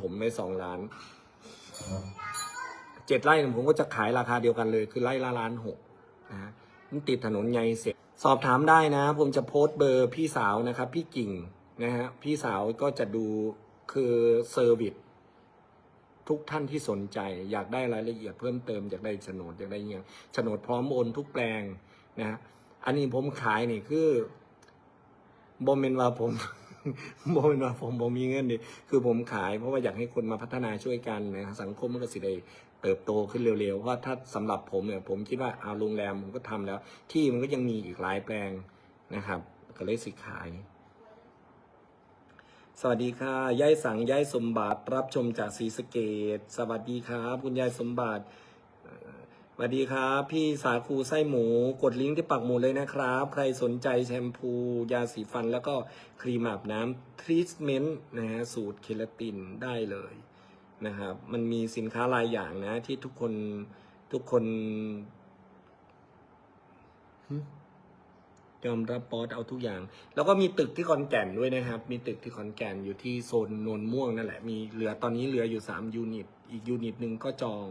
ผมไปสองล้านเจ็ดไร่ผมก็จะขายราคาเดียวกันเลย คือไร่ละล้านหกนะฮะมันติดถนนใหญ่เสร็จ สอบถามได้นะ ผมจะโพสต์เบอร์พี่สาวนะครับ พี่กิ่งนะฮะพี่สาวก็จะดูคือเซอร์วิสทุกท่านที่สนใจ อยากได้รายละเอียดเพิ่มเติมอยากได้โฉนดอยากได้เงี้ยโฉนดพร้อมโอนทุกแปลงนะฮะอันนี้ผมขายนี่คือบอมเมนว่าผม บอมเมนว่าผมผมมีเงินดิคือผมขายเพราะว่าอยากให้คนมาพัฒนาช่วยกันนะสังคมมันก็สิได้เติบโตขึ้นเร็วๆ เพราะถ้าสำหรับผมเนี่ยผมคิดว่าเอาโรงแรมผมก็ทำแล้ว ที่มันก็ยังมีอีกหลายแปลงนะครับ ก็เลยสิขาย สวัสดีค่ะยายสังยายสมบัติรับชมจากศรีสะเกดสวัสดีครับ คุณยายสมบัติ สวัสดีครับ พี่สาคูไส้หมู กดลิงก์ที่ปักหมุดเลยนะครับ ใครสนใจแชมพู ยาสีฟันแล้วก็ครีมอาบน้ำทรีทเมนต์นะฮะสูตรเคลาตินได้เลยนะครับ มันมีสินค้าหลายอย่างนะ ที่ทุกคนทุกคนยอมรับปอดเอาทุกอย่าง แล้วก็มีตึกที่ขอนแก่นด้วยนะครับ มีตึกที่ขอนแก่นอยู่ที่โซนโนนม่วงนั่นแหละมีเหลือตอนนี้เหลืออยู่สามยูนิต อีกยูนิตหนึ่งก็จอง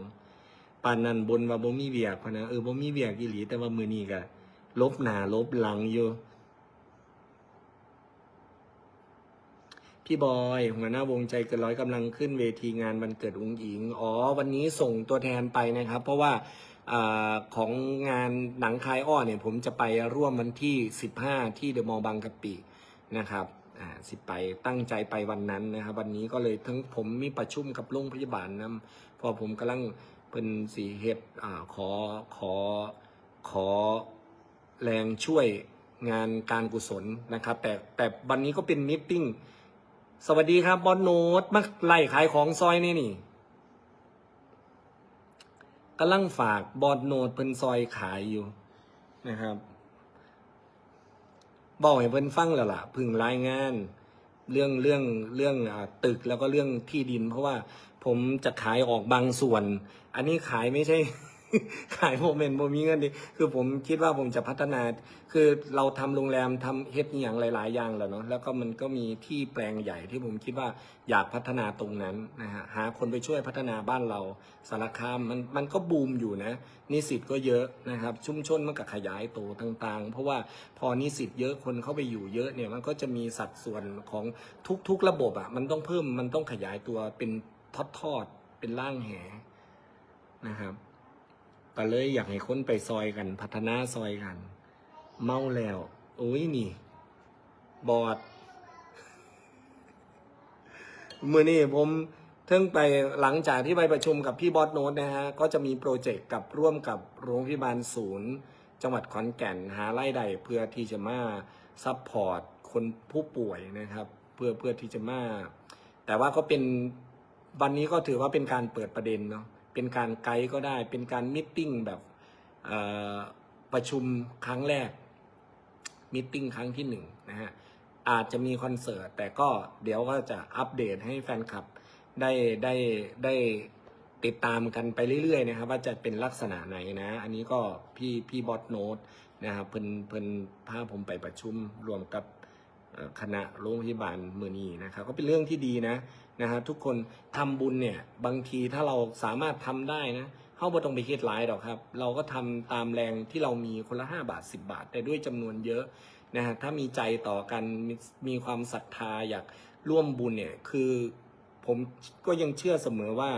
ปานนั้นบนว่าบ่มีเบียกพะนะเออบ่มีเบียกอีหลี แต่ว่ามือนี้ก็ลบหนาลบหลังอยู่พี่บอยหัวหน้าวงใจเกินร้อยกำลังขึ้นเวทีงานวันเกิดอุ้งอิง อ๋อ วันนี้ส่งตัวแทนไปนะครับ เพราะว่าอของงานหนังคลายอ้อเนี่ย ผมจะไปร่วมวันที่ 15 ที่เดอะมอลล์บางกะปินะครับอ่าสิไปตั้งใจไปวันนั้นนะครับ วันนี้ก็เลยทั้งผมมีประชุมกับโรงพยาบาลนํพอผมกำลัง เป็นสีเฮ็ดอ่าขอขอขอแรงช่วยงานการกุศลนะครับ แต่แต่วันนี้ก็เป็นมิทติ้งสวัสดีครับบอลโนตมาไล่ขายของซอยนี่นี่กำลังฝากบอลโนตเพิ่นซอยขายอยู่นะครับบอกให้เพิ่นฟังแล้วล่ะ พึ่งรายงาน เรื่องเรื่องเรื่องอตึกแล้วก็เรื่องที่ดิน เพราะว่า ผมจะขายออกบางส่วน อันนี้ขายไม่ใช่ ขายโมเมนต์โมมีเงินดิคือผมคิดว่าผมจะพัฒนา คือเราทำโรงแรมทำเฮ็ดอย่างหลาย ๆ อย่างแล้วเนาะแล้วก็มันก็มีที่แปลงใหญ่ที่ผมคิดว่าอยากพัฒนาตรงนั้นนะฮะหาคนไปช่วยพัฒนาบ้านเราสารคามมันมันก็บูมอยู่นะ นิสิตก็เยอะนะครับ ชุมชนมันก็ขยายโตต่าง ๆ เพราะว่าพอนิสิตเยอะคนเข้าไปอยู่เยอะเนี่ยมันก็จะมีสัดส่วนของทุก ๆ ระบบอะ่ะมันต้องเพิ่มมันต้องขยายตัวเป็น ทอดๆเป็นร่างแหนะครับก็เลยอยากให้คนไปซอยกัน พัฒนาซอยกัน เมาแล้วโอ้ยนี่ บอดมือนี่ผมเพิ่งไปหลังจากที่ไปประชุมกับพี่บอสโน้ตนะฮะ ก็จะมีโปรเจกต์กับร่วมกับโรงพยาบาลศูนย์ จังหวัดขอนแก่นหาไล่ใดเพื่อที่จะมาซัพพอร์ตคนผู้ป่วยนะครับ เพื่อเพื่อที่จะมา แต่ว่าก็เป็น วันนี้ก็ถือว่าเป็นการเปิดประเด็นเนาะเป็นการไกด์ก็ได้ เป็นการมิทติ้งแบบประชุมครั้งแรกมิทติ้งครั้งที่หนึ่งนะฮะอาจจะมีคอนเสิร์ตแต่ก็เดี๋ยวก็จะอัปเดตให้แฟนคลับได้ได้ได้ติดตามกันไปเรื่อยๆนะครับ ว่าจะเป็นลักษณะไหนนะ อันนี้ก็พี่พี่บอสโนตนะครับเพิ่นเพิ่นพาผมไปประชุมรวมกับ คณะโรงพยาบาลมือนีนะครับก็เป็นเรื่องที่ดีนะนะฮะทุกคนทำบุญเนี่ยบางทีถ้าเราสามารถทำได้นะเข้าบ่ต้องไปคิดหลายดอกครับ เราก็ทำตามแรงที่เรามีคนละห้าบาทสิบาท แต่ด้วยจำนวนเยอะนะฮะถ้ามีใจต่อกันมมีความศรัทธาอยากร่วมบุญเนี่ยคือผมก็ยังเชื่อเสมอว่า